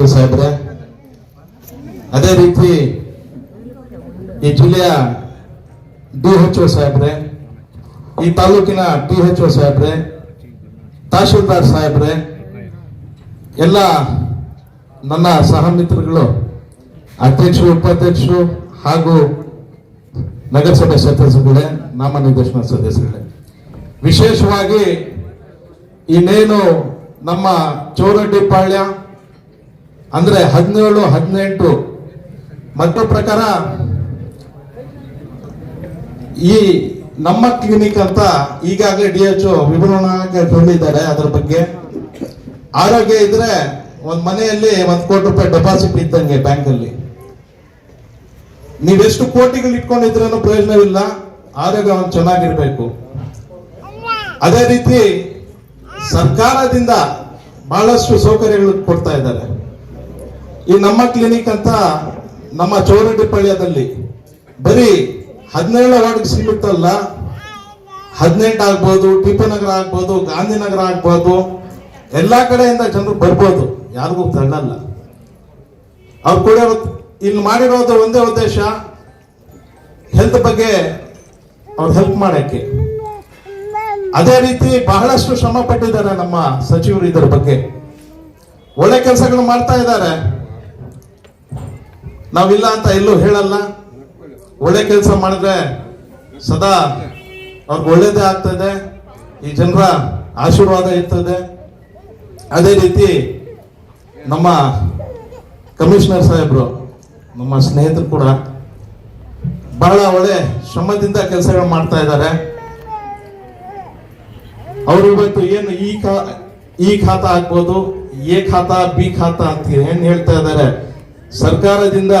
You ಸಾಹೇಬ್ರೆ. ಅದೇ ರೀತಿ ಈ ಜಿಲ್ಲೆಯ ಡಿ ಎಚ್ ಒ ಸಾಹೇಬ್ರೆ, ಈ ತಾಲೂಕಿನ ಡಿ ಎಚ್ ಒ ಸಾಹೇಬ್ರೆ, ತಹಶೀಲ್ದಾರ್ ಸಾಹೇಬ್ರೆ, ಎಲ್ಲ ನನ್ನ ಸಹಮಿತ್ರಗಳು, ಅಧ್ಯಕ್ಷರು, ಉಪಾಧ್ಯಕ್ಷರು ಹಾಗೂ ನಗರಸಭೆ ಸದಸ್ಯರುಗಳೇ, ನಾಮನಿರ್ದೇಶನ ಸದಸ್ಯರುಗಳೇ. ವಿಶೇಷವಾಗಿ ಇನ್ನೇನು ನಮ್ಮ ಚೌರಡ್ಡಿ ಪಾಳ್ಯ ಅಂದ್ರೆ ಹದಿನೇಳು, ಹದಿನೆಂಟು. ಮತ್ತು ಪ್ರಕಾರ, ಈ ನಮ್ಮ ಕ್ಲಿನಿಕ್ ಅಂತ ಈಗಾಗಲೇ ಡಿ ಎಚ್ ವಿವರಣೆ ಅದರ ಬಗ್ಗೆ. ಆರೋಗ್ಯ ಇದ್ರೆ ಒಂದ್ ಮನೆಯಲ್ಲಿ ಒಂದ್ ಕೋಟಿ ರೂಪಾಯಿ ಡೆಪಾಸಿಟ್ ಇದ್ದಂಗೆ ಬ್ಯಾಂಕ್ ಅಲ್ಲಿ ನೀವೆಷ್ಟು ಕೋಟಿಗಳು ಇಟ್ಕೊಂಡಿದ್ರೂ ಪ್ರಯೋಜನವಿಲ್ಲ, ಆರೋಗ್ಯ ಒಂದು ಚೆನ್ನಾಗಿರ್ಬೇಕು. ಅದೇ ರೀತಿ ಸರ್ಕಾರದಿಂದ ಬಹಳಷ್ಟು ಸೌಕರ್ಯಗಳು ಕೊಡ್ತಾ ಇದ್ದಾರೆ. ಈ ನಮ್ಮ ಕ್ಲಿನಿಕ್ ಅಂತ ನಮ್ಮ ಚೌರಡ್ಡಿಪಾಳ್ಯದಲ್ಲಿ ಬರೀ ಹದಿನೇಳು ವಾರ್ಡ್ಗೆ ಸೀಮಿತ ಅಲ್ಲ, ಹದಿನೆಂಟು ಆಗ್ಬೋದು ಟಿಪ್ಪನಗರ ಆಗ್ಬೋದು, ಗಾಂಧಿನಗರ ಆಗ್ಬೋದು, ಎಲ್ಲಾ ಕಡೆಯಿಂದ ಜನರು ಬರ್ಬೋದು, ಯಾರಿಗೂ ತಳ್ಳಲ್ಲ. ಅವ್ರು ಕೂಡ ಇಲ್ಲಿ ಮಾಡಿರೋದು ಒಂದೇ ಉದ್ದೇಶ ಹೆಲ್ತ್ ಬಗ್ಗೆ ಅವ್ರು ಹೆಲ್ಪ್ ಮಾಡಕ್ಕೆ. ಅದೇ ರೀತಿ ಬಹಳಷ್ಟು ಶ್ರಮ ಪಟ್ಟಿದ್ದಾರೆ ನಮ್ಮ ಸಚಿವರು ಇದರ ಬಗ್ಗೆ. ಒಳ್ಳೆ ಕೆಲಸಗಳು ಮಾಡ್ತಾ ಇದ್ದಾರೆ. ನಾವಿಲ್ಲ ಅಂತ ಎಲ್ಲೂ ಹೇಳಲ್ಲ. ಒಳ್ಳೆ ಕೆಲಸ ಮಾಡಿದ್ರೆ ಸದಾ ಅವ್ರಿಗೆ ಒಳ್ಳೇದೇ ಆಗ್ತದೆ. ಈ ಜನರ ಆಶೀರ್ವಾದ ಇರ್ತದೆ. ಅದೇ ರೀತಿ ನಮ್ಮ ಕಮಿಷನರ್ ಸಾಹೇಬರು, ನಮ್ಮ ಸ್ನೇಹಿತರು ಕೂಡ ಬಹಳ ಒಳ್ಳೆ ಶ್ರಮದಿಂದ ಕೆಲಸಗಳು ಮಾಡ್ತಾ ಇದ್ದಾರೆ. ಅವರು ಇವತ್ತು ಏನು ಈ ಖಾ ಈ ಖಾತಾ ಆಗ್ಬೋದು, ಎ ಖಾತಾ, ಬಿ ಖಾತಾ ಅಂತ ಏನು ಹೇಳ್ತಾ ಇದ್ದಾರೆ? ಸರ್ಕಾರದಿಂದ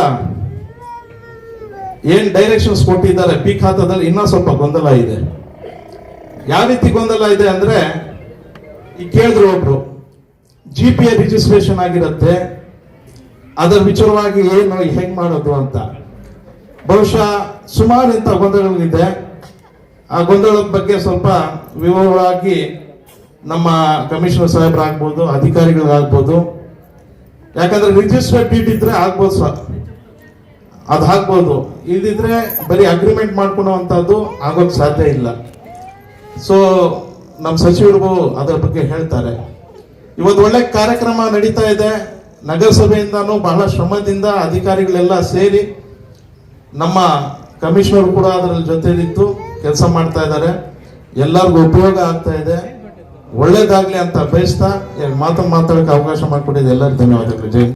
ಏನು ಡೈರೆಕ್ಷನ್ಸ್ ಕೊಟ್ಟಿದ್ದಾರೆ? ಪಿ ಖಾತಾದಲ್ಲಿ ಇನ್ನೂ ಸ್ವಲ್ಪ ಗೊಂದಲ ಇದೆ. ಯಾವ ರೀತಿ ಗೊಂದಲ ಇದೆ ಅಂದ್ರೆ, ಈ ಕೇಳಿದ್ರು ಒಬ್ರು ಜಿ ಪಿ ಎ ರಿಜಿಸ್ಟ್ರೇಷನ್ ಆಗಿರುತ್ತೆ, ಅದರ ವಿಚಾರವಾಗಿ ಏನು, ಹೆಂಗ್ ಮಾಡೋದು ಅಂತ. ಬಹುಶಃ ಸುಮಾರು ಇಂಥ ಗೊಂದಲಗಳಿದೆ. ಆ ಗೊಂದಲದ ಬಗ್ಗೆ ಸ್ವಲ್ಪ ವಿವರವಾಗಿ ನಮ್ಮ ಕಮಿಷನರ್ ಸಾಹೇಬ್ರಾಗ್ಬೋದು ಅಧಿಕಾರಿಗಳಾಗ್ಬೋದು ಯಾಕಂದ್ರೆ ರಿಜಿಸ್ಟರ್ಡ್ ಡೀಟ್ ಇದ್ರೆ ಆಗ್ಬೋದು ಸರ್ ಅದು ಹಾಕ್ಬೋದು ಇಲ್ದಿದ್ರೆ ಬರೀ ಅಗ್ರಿಮೆಂಟ್ ಮಾಡ್ಕೊಳೋವಂಥದ್ದು ಆಗೋಕ್ ಸಾಧ್ಯ ಇಲ್ಲ. ಸೊ ನಮ್ಮ ಸಚಿವರು ಅದರ ಬಗ್ಗೆ ಹೇಳ್ತಾರೆ. ಇವತ್ತು ಒಳ್ಳೆ ಕಾರ್ಯಕ್ರಮ ನಡೀತಾ ಇದೆ. ನಗರಸಭೆಯಿಂದಾನು ಬಹಳ ಶ್ರಮದಿಂದ ಅಧಿಕಾರಿಗಳೆಲ್ಲ ಸೇರಿ ನಮ್ಮ ಕಮಿಷನರ್ ಕೂಡ ಅದರ ಜೊತೆಲಿದ್ದು ಕೆಲಸ ಮಾಡ್ತಾ ಇದ್ದಾರೆ. ಎಲ್ಲರಿಗೂ ಉಪಯೋಗ ಆಗ್ತಾ ಇದೆ. ಒಳ್ಳೇದಾಗ್ಲಿ ಅಂತ ಬಯಸ್ತಾ ಮಾತು ಮಾತಾಡಕ್ಕೆ ಅವಕಾಶ ಮಾಡಿಕೊಟ್ಟಿದ್ದ ಎಲ್ಲರಿಗೂ ಧನ್ಯವಾದಗಳು. ಜೈ